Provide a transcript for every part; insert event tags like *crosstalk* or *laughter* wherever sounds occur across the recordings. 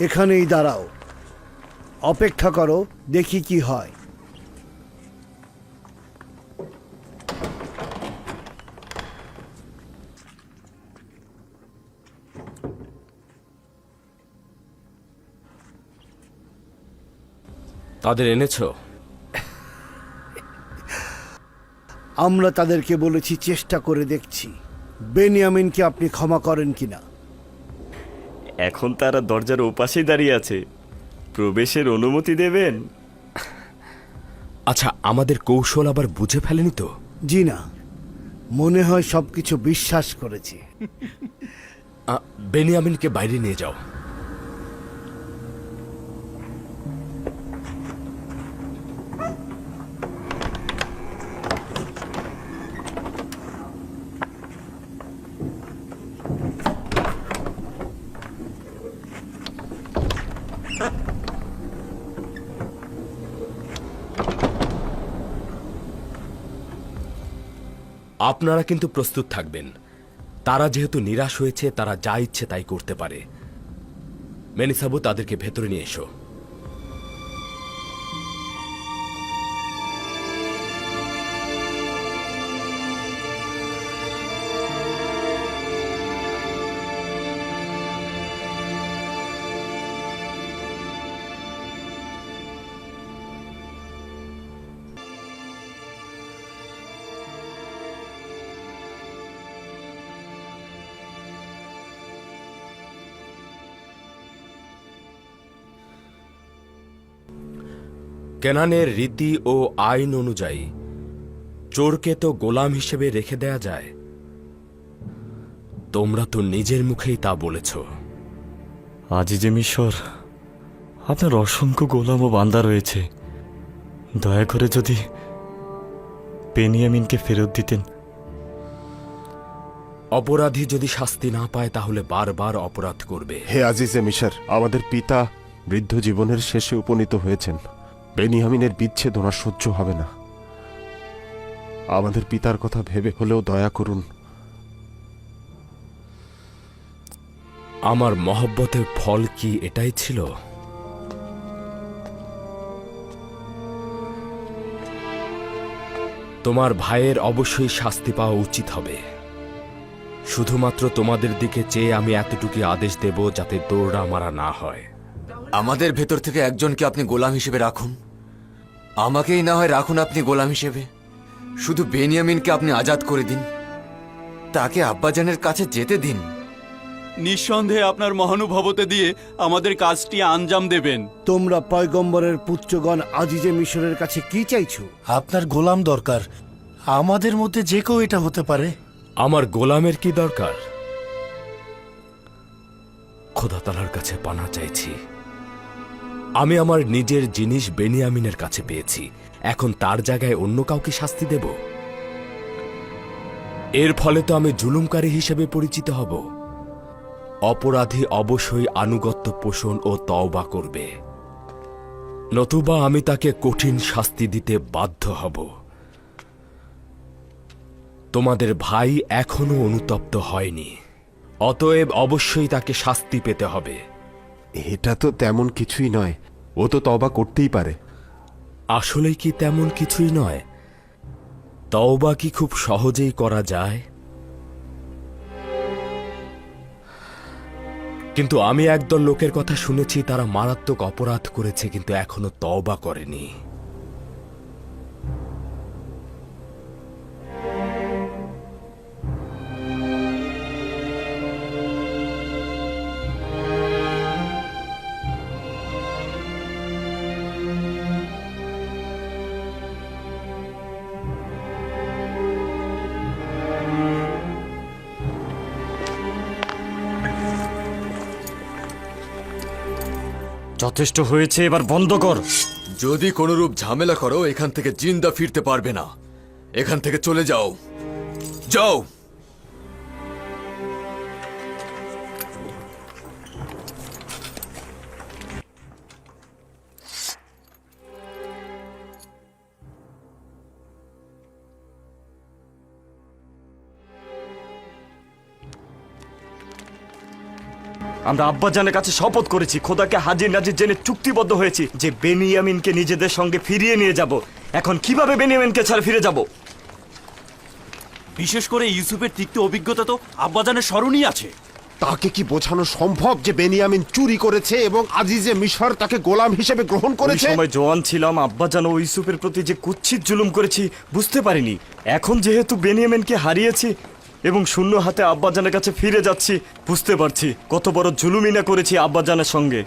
এখানেই দাঁড়াও। অপেক্ষা করো দেখি কি হয়। তাদের এনেছো? আমরা তাদেরকে বলেছি চেষ্টা করে দেখছি। বেনিয়ামিনকে আপনি ক্ষমা করেন কিনা? এখন তারা দরজার ওপাশেই দাঁড়িয়ে আছে। প্রবেশের অনুমতি দেবেন? আচ্ছা আমাদের কৌশল আবার বুঝে ফেলেনি তো? জি না। মনে হয় সবকিছু বিশ্বাস করেছি। বেনিয়ামিনকে বাইরে নিয়ে যাও। আপনারা কিন্তু প্রস্তুত থাকবেন। তারা যেহেতু নিরাশ হয়েছে, তারা যা ইচ্ছে তাই করতে পারে। মেনিসাবু, তাদেরকে ভেতরে নিয়ে এসো। কেনানের রীতি ও আইন অনুযায়ী চোরকে তো গোলাম হিসেবে রেখে দেয়া যায়। তোমরা তো নিজের মুখেই তা বলেছ। আজিজে মিশর আপনার অসংখ্য গোলাম ও বান্দা রয়েছে। দয়া করে যদি পেনিয়ামিনকে ফেরত দিতেন। অপরাধী যদি শাস্তি না পায় তাহলে বারবার অপরাধ করবে। হে আজিজে মিশর আমাদের পিতা বৃদ্ধ জীবনের শেষে উপনীত হয়েছেন। বেনিয়ামিনের বিচ্ছেদ ওনার সহ্য হবে না। আমাদের পিতার কথা ভেবে হলেও দয়া করুন। আমার মহব্বতের ফল কি এটাই ছিল? তোমার ভাইয়ের অবশ্যই শাস্তি পাওয়া উচিত হবে। শুধুমাত্র তোমাদের দিকে চেয়ে আমি এতটুকু আদেশ দেব যাতে দৌড়া মারা না হয়। আমাদের ভেতর থেকে একজনকে আপনি গোলাম হিসেবে রাখুন। আমাকেই না হয় রাখুন আপনি গোলাম হিসেবে। শুধু বেনিয়ামিনকে আপনি আজাদ করে দিন। তাকে আব্বাজানের কাছে যেতে দিন। নিঃসন্দেহে আপনার মহানুভবতে দিয়ে আমাদের কাজটি আঞ্জাম দেবেন। তোমরা পয়গম্বরের পুত্রগণ আজিজে মিশরের কাছে কি চাইছো? আপনার গোলাম দরকার। আমাদের মধ্যে যে কেউ এটা হতে পারে। আমার গোলামের কি দরকার? খোদা তালার কাছে পানা চাইছি। আমি আমার নিজের জিনিস বেনিয়ামিনের কাছে পেয়েছি। এখন তার জায়গায় অন্য কাউকে শাস্তি দেব? এর ফলে তো আমি জুলুমকারী হিসেবে পরিচিত হব। অপরাধী অবশ্যই আনুগত্য পোষণ ও তওবা করবে। নতুবা আমি তাকে কঠিন শাস্তি দিতে বাধ্য হব। তোমাদের ভাই এখনও অনুতপ্ত হয়নি। অতএব অবশ্যই তাকে শাস্তি পেতে হবে। এটা তো তেমন কিছুই নয়। ও তো তবা করতেই পারে। আসলে কি তেমন কিছুই নয়? তওবা কি খুব সহজেই করা যায়? কিন্তু আমি একদল লোকের কথা শুনেছি, তারা মারাত্মক অপরাধ করেছে, কিন্তু এখনও তওবা করেনি। যথেষ্ট হয়েছে, এবার বন্ধ কর। যদি কোনোরূপ ঝামেলা করো, এখান থেকে জিন্দা ফিরতে পারবে না। এখান থেকে চলে যাও। যাও। আমরা আব্বাজানের কাছে শপথ করেছি খোদাকে হাজির নাজির জেনে চুক্তিবদ্ধ হয়েছি যে বেনিয়ামিনকে নিজেদের সঙ্গে ফিরিয়ে নিয়ে যাব। এখন কীভাবে বেনিয়ামিনকে ছাড়া ফিরে যাব? বিশেষ করে ইউসুফের তিক্ত অভিজ্ঞতা তো আব্বাজানের স্মরণই আছে। তাকে কি বোঝানো সম্ভব যে বেনিয়ামিন চুরি করেছে এবং আজিজে মিশর তাকে গোলাম হিসেবে গ্রহণ ওই করেছে? সময় জোয়ান ছিলাম আব্বাজান ও ইউসুফের প্রতি যে কুচ্ছিত জুলুম করেছি বুঝতে পারিনি। এখন যেহেতু বেনিয়ামিনকে হারিয়েছি এবং শূন্য হাতে আব্বাজানের কাছে ফিরে যাচ্ছি, বুঝতে পারছি। কত বড় জুলুমিনা করেছি আব্বাজানের সঙ্গে।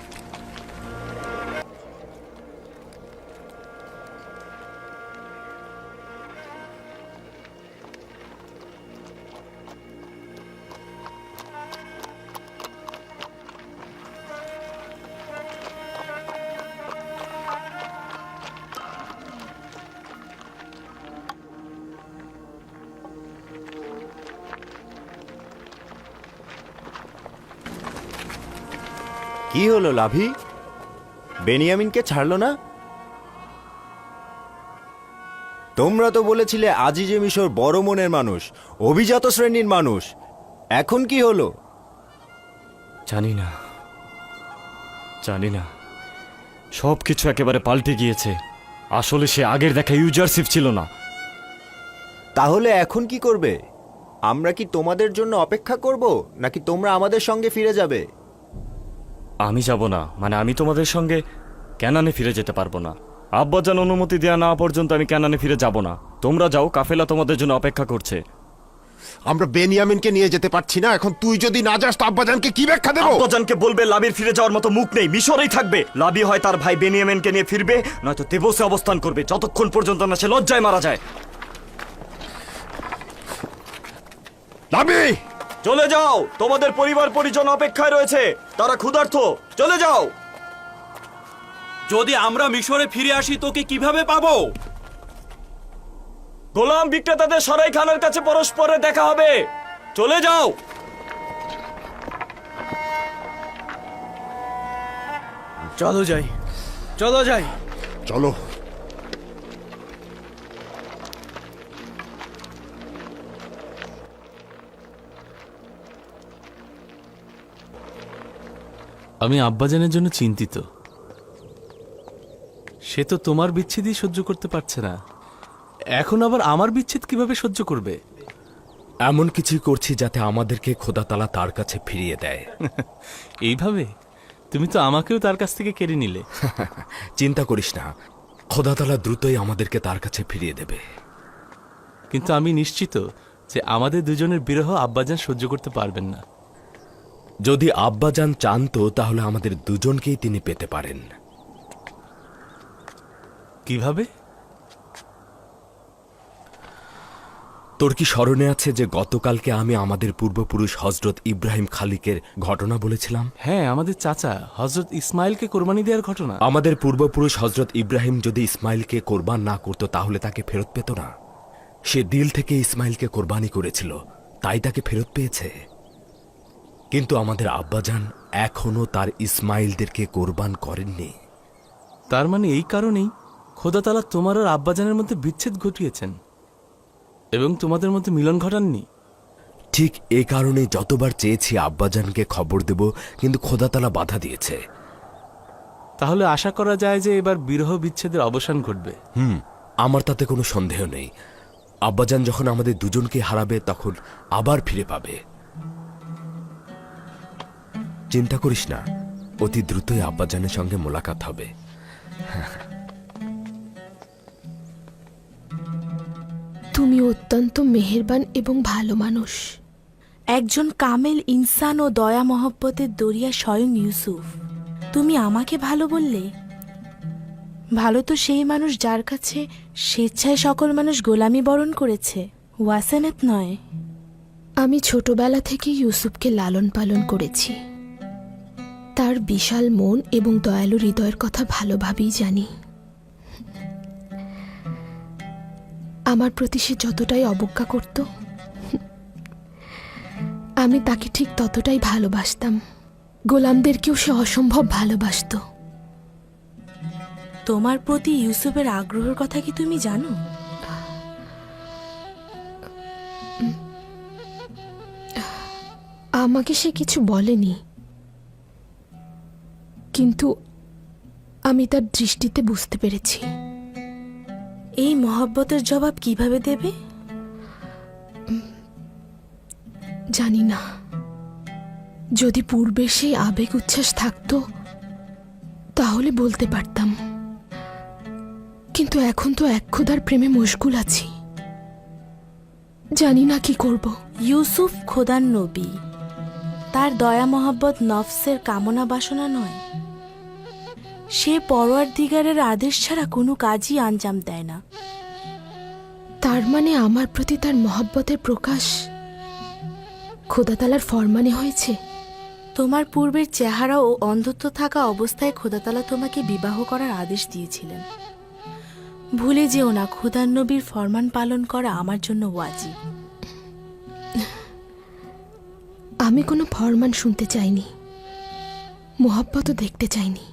কি হলো লাভি? বেনিয়ামিনকে ছাড়লো না? তোমরা তো বলেছিলে আজিজে মিশর বড় মনের মানুষ অভিজাত শ্রেণির মানুষ। এখন কি হলো? জানি না। জানি না। সব কিছু একেবারে পাল্টে গিয়েছে। আসলে সে আগের দেখা ইউজারশিপ ছিল না। তাহলে এখন কি করবে? আমরা কি তোমাদের জন্য অপেক্ষা করব নাকি তোমরা আমাদের সঙ্গে ফিরে যাবে? আমি যাব না। মানে আমি তোমাদের সঙ্গে ক্যানানে ফিরে যেতে পারব না। আব্বাজান অনুমতি দেওয়া না পর্যন্ত আমি ক্যানানে ফিরে যাব না। তোমরা যাও কাফেলা তোমাদের জন্য অপেক্ষা করছে। আমরা বেনিয়ামিনকে নিয়ে যেতে পারছি না। এখন তুই যদি না যাস তো আব্বাজানকে কি ব্যাখ্যা দেবো? আব্বাজানকে বলবে লাবির ফিরে যাওয়ার মতো মুখ নেই মিশরেই থাকবে। লাবি হয় তার ভাই বেনিয়ামেনকে নিয়ে ফিরবে নয়তো তেবসে অবস্থান করবে। যতক্ষণ পর্যন্ত না সে লজ্জায় মারা যায়। লাবি! চলে যাও। তোমাদের পরিবার পরিজন অপেক্ষায় রয়েছে। তারা ক্ষুধার্ত। চলে যাও। যদি আমরা মিশরে ফিরে আসি তোকে কীভাবে পাবো? গোলাম বিক্রেতাদের সরাই খানের কাছে পরস্পরে দেখা হবে। চলে যাও। চলো যাই। চলো যাই। চলো। আমি আব্বাজানের জন্য চিন্তিত। সে তো তোমার বিচ্ছেদই সহ্য করতে পারছে না। এখন আবার আমার বিচ্ছেদ কীভাবে সহ্য করবে? এমন কিছুই করছি যাতে আমাদেরকে খোদাতালা তার কাছে ফিরিয়ে দেয়। *laughs* এইভাবে? তুমি তো আমাকেও তার কাছ থেকে কেড়ে নিলে। *laughs* চিন্তা করিস না। খোদাতালা দ্রুতই আমাদেরকে তার কাছে ফিরিয়ে দেবে। কিন্তু আমি নিশ্চিত যে আমাদের দুজনের বিরহ আব্বাজান সহ্য করতে পারবেন না। যদি আব্বাজান চান তো তাহলে আমাদের দুজনকেই তিনি পেতে পারেন। কীভাবে? তোর কি স্মরণে আছে যে গতকালকে আমি আমাদের পূর্বপুরুষ হজরত ইব্রাহিম খালিকের ঘটনা বলেছিলাম? হ্যাঁ আমাদের চাচা হজরত ইসমাইলকে কোরবানি দেওয়ার ঘটনা। আমাদের পূর্বপুরুষ হজরত ইব্রাহিম যদি ইসমাইলকে কোরবান না করত তাহলে তাকে ফেরত পেত না। সে দিল থেকে ইসমাইলকে কোরবানি করেছিল তাই তাকে ফেরত পেয়েছে। কিন্তু আমাদের আব্বাজান এখনও তার ইসমাইলদেরকে কোরবান করেননি। তার মানে এই কারণেই খোদাতালা তোমার আর আব্বাজানের মধ্যে বিচ্ছেদ ঘটিয়েছেন এবং তোমাদের মধ্যে মিলন ঘটাননি। ঠিক এ কারণে যতবার চেয়েছি আব্বাজানকে খবর দেব কিন্তু খোদাতালা বাধা দিয়েছে। তাহলে আশা করা যায় যে এবার বিরহ বিচ্ছেদের অবসান ঘটবে। হুম আমার তাতে কোনো সন্দেহ নেই। আব্বাজান যখন আমাদের দুজনকে হারাবে তখন আবার ফিরে পাবে। চিন্তা করিস না। অতি দ্রুতই আব্বাজানের সঙ্গে মোলাকাত হবে। তুমি অত্যন্ত মেহেরবান এবং ভালো মানুষ। একজন কামেল ইনসান ও দয়া মহব্বতের দরিয়া স্বয়ং ইউসুফ। তুমি আমাকে ভালো বললে? ভালো তো সেই মানুষ যার কাছে স্বেচ্ছায় সকল মানুষ গোলামি বরণ করেছে ওয়াসেনেত নয়। আমি ছোটবেলা থেকে ইউসুফকে লালন পালন করেছি। তার বিশাল মন এবং দয়ালু হৃদয়ের কথা ভালোভাবেই জানি। আমার প্রতি সে যতটাই অবজ্ঞা করত আমি তাকে ঠিক ততটাই ভালোবাসতাম। গোলামদেরকেও সে অসম্ভব ভালোবাসতো। তোমার প্রতি ইউসুফের আগ্রহের কথা কি তুমি জানো? আমাকে সে কিছু বলেনি। কিন্তু আমি তার দৃষ্টিতে বুঝতে পেরেছি। এই মহব্বতের জবাব কীভাবে দেবে? জানি না। যদি পূর্বে সেই আবেগ উচ্ছ্বাস থাকতো, তাহলে বলতে পারতাম। কিন্তু এখন তো এক ক্ষুধার প্রেমে মশগুল আছি। জানি না কি করব। ইউসুফ খোদার নবী, তার দয়া মহব্বত নফসের কামনা বাসনা নয়। সে পরোয়ার দিগারের আদেশ ছাড়া কোনো কাজই আঞ্জাম দেয় না। তার মানে আমার প্রতি তার মহব্বতের প্রকাশ খোদাতালার ফরমানে হয়েছে? তোমার পূর্বের চেহারা ও অন্ধত্ব থাকা অবস্থায় খোদাতালা তোমাকে বিবাহ করার আদেশ দিয়েছিলেন। ভুলে যেও না খোদার নবীর ফরমান পালন করা আমার জন্য ওয়াজিব। আমি কোনো ফরমান শুনতে চাইনি মোহাব্বতও দেখতে চাইনি।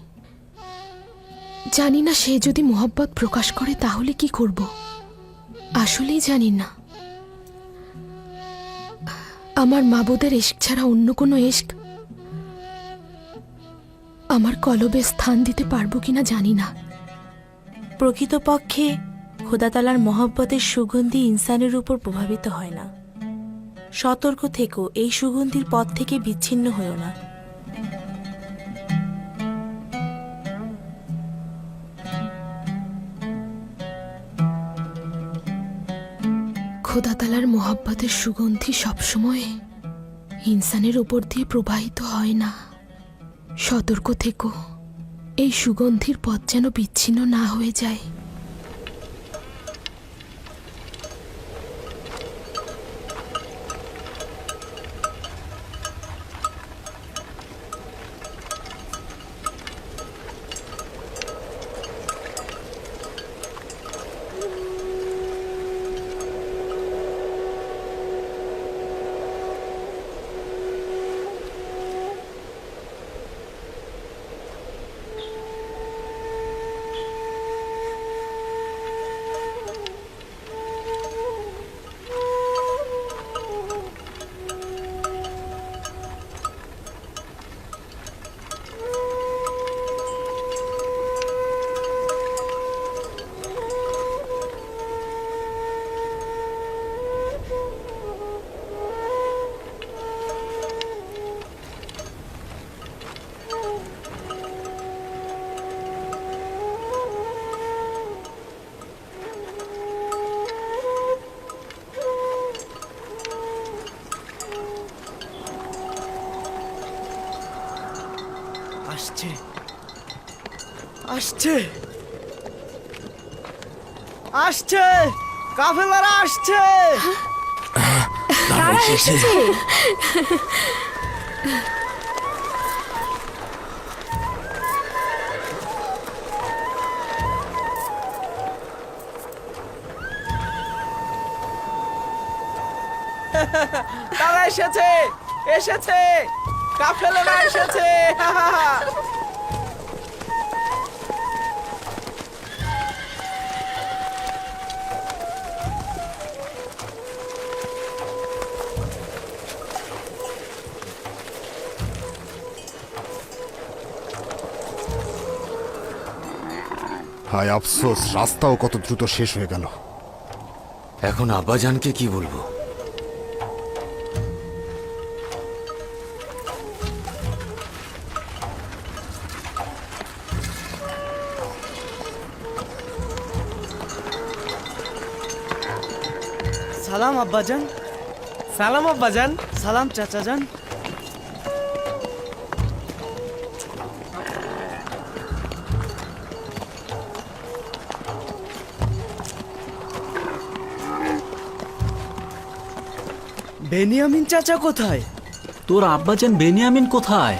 জানি না সে যদি মোহাব্বত প্রকাশ করে তাহলে কি করব। আসলেই জানি না। আমার মাবুদের এশক ছাড়া অন্য কোনো এশক আমার কলবে স্থান দিতে পারব কিনা জানি না। প্রকৃতপক্ষে খোদাতালার মহব্বতের সুগন্ধি ইনসানের উপর প্রভাবিত হয় না। সতর্ক থেকো, এই সুগন্ধির পথ থেকে বিচ্ছিন্ন হয়েও না। খোদাতালার মোহাব্বতের সুগন্ধি সবসময় ইনসানের উপর দিয়ে প্রবাহিত হয় না। সতর্ক থেকো, এই সুগন্ধির পথ যেন বিচ্ছিন্ন না হয়ে যায়। আসছে। আসছে। কাফেলারা আসছে। তারা এসেছে। এসেছে। কাফেলারা এসেছে। *laughs* হায় আফসোস রাস্তাও কত দ্রুত শেষ হয়ে গেল। এখন আব্বাজানকে কি বলব? সালাম আব্বাজান। সালাম আব্বাজান। সালাম চাচাজান। বেনিয়ামিন চাচা কোথায়? তোর আব্বা আব্বাজান বেনিয়ামিন কোথায়?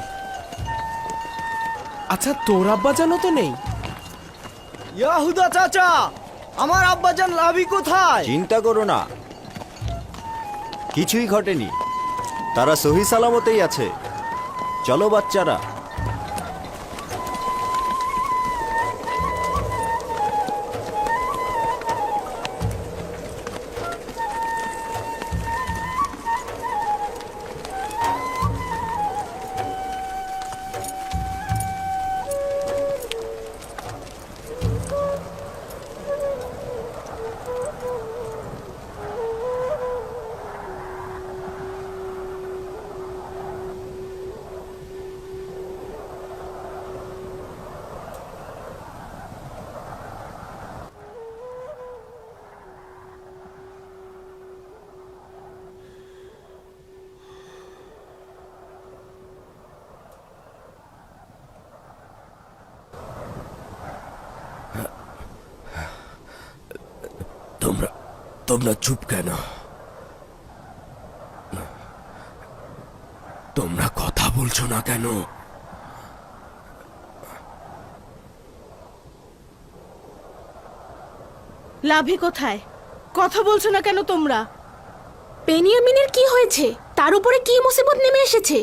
আচ্ছা তোর আব্বা আব্বাজানও তো নেই। ইয়াহুদা চাচা আমার আব্বা আব্বাজান লাভি কোথায়? চিন্তা করো না। কিছুই ঘটেনি। তারা সহি সালামতেই আছে। চলো বাচ্চারা। তোমরা চুপ কেন? তোমরা কথা বলছো না কেন? লাভি কোথায়? কথা বলছো না কেন তোমরা? বেনিয়ামিনের কি হয়েছে? তার উপরে কি মুসিবত নেমে এসেছে?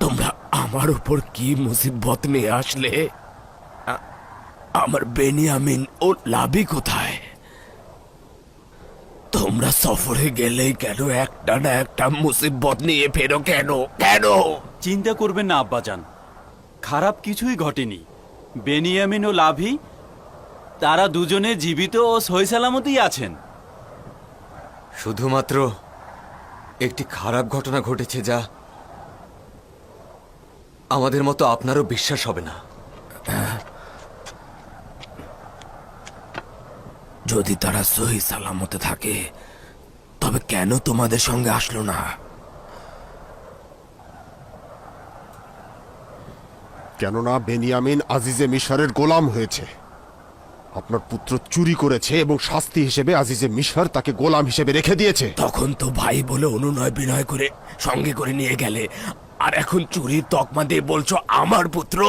তোমরা আমার উপর কি মুসিবত নিয়ে আসলে? আমার বেনিয়ামিন ও লাভি কোথায়? তোমরা সফরে গেলেই কেন একটা না একটা মুসিবত নিয়ে ফেরো কেন? কেন? চিন্তা করবেন না আব্বাজান। খারাপ কিছুই ঘটেনি। বেনিয়ামিন ও লাভি তারা দুজনে জীবিত ও সহি সালামতই আছেন। শুধুমাত্র একটি খারাপ ঘটনা ঘটেছে যা আমাদের মতো আপনারও বিশ্বাস হবে না। যদি তারা সহি সালামতে থাকে তবে কেন তোমাদের সঙ্গে আসলো না? কেননা বেনিয়ামিন আজিজে মিশরের গোলাম হয়েছে। আপনার পুত্র চুরি করেছে এবং শাস্তি হিসেবে আজিজে মিশর তাকে গোলাম হিসেবে রেখে দিয়েছে। তখন তো ভাই বলে অনুনয় বিনয় করে সঙ্গে করে নিয়ে গেলে। আর এখন চুরির তকমা দিয়ে বলছো আমার পুত্র?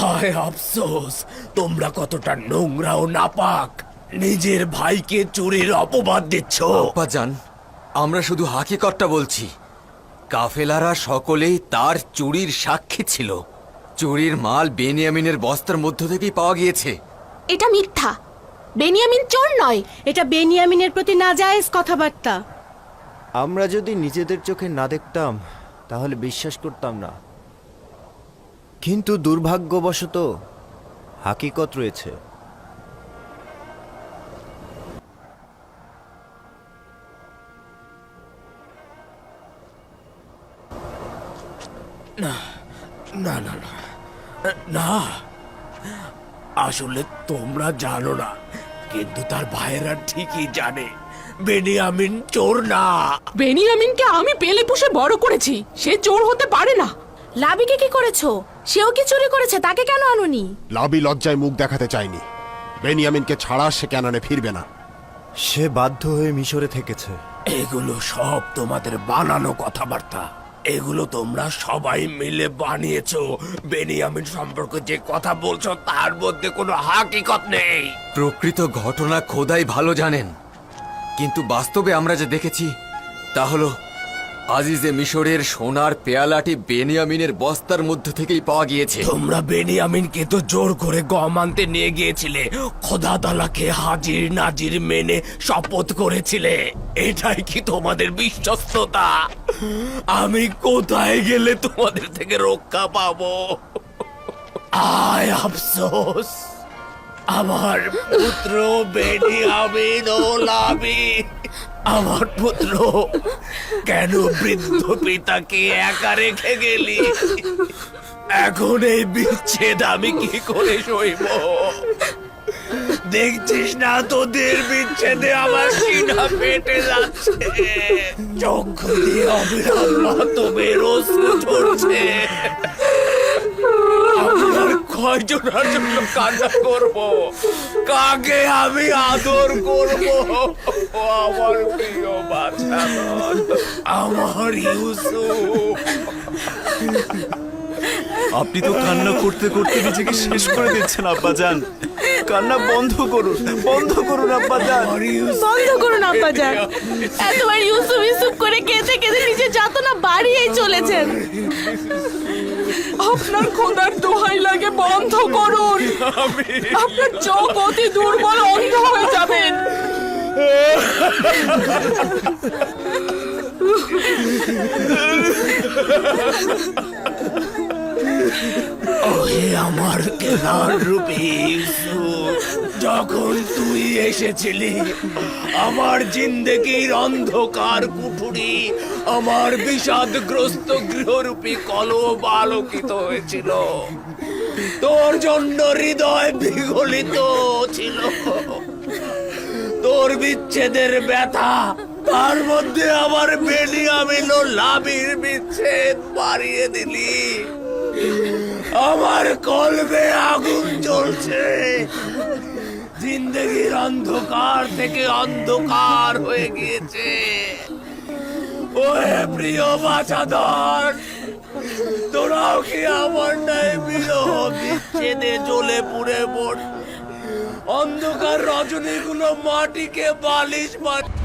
হায় আফসোস তোমরা কতটা নোংরা ও নাপাক। নিজের ভাইকে চোরের অপবাদ দিচ্ছ। আব্বাজান আমরা শুধু হাকিকতটা বলছি। কাফেলারা সকলেই তার চুরির সাক্ষী ছিল। চুরির মাল বেনিয়ামিনের বস্তার মধ্য থেকেই পাওয়া গিয়েছে। এটা মিথ্যা। বেনিয়ামিন চোর নয়। এটা বেনিয়ামিনের প্রতি নাজায়েজ কথাবার্তা। আমরা যদি নিজেদের চোখে না দেখতাম তাহলে বিশ্বাস করতাম না। কিন্তু দুর্ভাগ্যবশত হাকিকত রয়েছে। না না না না আসলে তোমরা জানো না কিন্তু তার ভাইয়েরা ঠিকই জানে বেনিয়ামিন চোর না। বেনিয়ামিনকে আমি পেলে পুষে বড় করেছি সে চোর হতে পারে না। লাভিকে কি করেছ? সেও কি চুরি করেছে? তাকে কেন আনুনি? লাবি লজ্জায় মুখ দেখাতে চায়নি। বেনিয়ামিনকে ছাড়া সে ক্যানানে ফিরবে না। সে বাধ্য হয়ে মিশরে থেকেছে। এগুলো সব তোমাদের বানানো কথাবার্তা। এগুলো তোমরা সবাই মিলে বানিয়েছো। বেনিয়ামিন সম্পর্কে যে কথা বলছো, তার মধ্যে কোনো হাকিকত নেই। প্রকৃত ঘটনা খোদাই ভালো জানেন। কিন্তু বাস্তবে আমরা যে দেখেছি, তা হলো আজিজে মিশরের সোনার পেয়ালাটি বেনিয়ামিনের বস্তার মধ্যে থেকেই পাওয়া গিয়েছে। তোমরা বেনিয়ামিনকে তো জোর করে গম আনতে নিয়ে গিয়েছিলে। খোদা তালাকে হাজির নাজির মেনে শপথ করেছিলে। এটাই কি তোমাদের বিশ্বস্ততা? আমি কোথায় গেলে তোমাদের থেকে রক্ষা পাবো? আয় আফসোস, আমার পুত্র বেনিয়ামিন ও লাভি আমার পুত্র। কেন বৃদ্ধ পিতাকে একা রেখে গেলি? এখন এই বিচ্ছেদ আমি কি করে সইব? দেখছিস না তোদের বিচ্ছেদে আমার সিনা ফেটে যাচ্ছে? চক্ষু দিয়ে অবিরাম মাতবের অশ্রু ঝরছে। আর কয়জনের জন্য কান্না করব? কাকে আমি আদর করব? ও আমার প্রিয় বাচ্চা আমার ইউসুফ। আপনি তো কান্না করতে করতে নিজেকে শেষ করে দিচ্ছেন আব্বাজান। কান্না বন্ধ করুন বন্ধ করুন আব্বাজান। বন্ধ করুন আব্বাজান। এতবার ইউসুফ ইউসুফ করে কেঁদে কেঁদে নিজে যাতনা বাড়িয়েই চলেছেন। আপনার খোদার দোহাই লাগে বন্ধ করুন। আপনার চোখ অতি দুর্বল, অন্ধ হয়ে যাবেন। ওহে আমার রূপে যখন তুই এসেছিলি, আমার জিন্দেগির অন্ধকার কুঠুরি, আমার বিষাদগ্রস্ত গৃহরূপী কলব আলোকিত হয়েছিল। তোর জন্য হৃদয় বিগলিত ছিল। তোর বিচ্ছেদের ব্যথা, তার মধ্যে আমার বেনিয়ামিন ও লাভির বিচ্ছেদ বাড়িয়ে দিলি। আমার কলবে আগুন জ্বলছে। জিন্দগির অন্ধকার থেকে অন্ধকার হয়ে গিয়েছে। ওহে প্রিয় বাছাধর তোরাও কি আমার নাই বিরহ বিচ্ছেদে জ্বলে পুড়ে পড় অন্ধকার রজনীগুলো মাটিকে বালিশ মাটি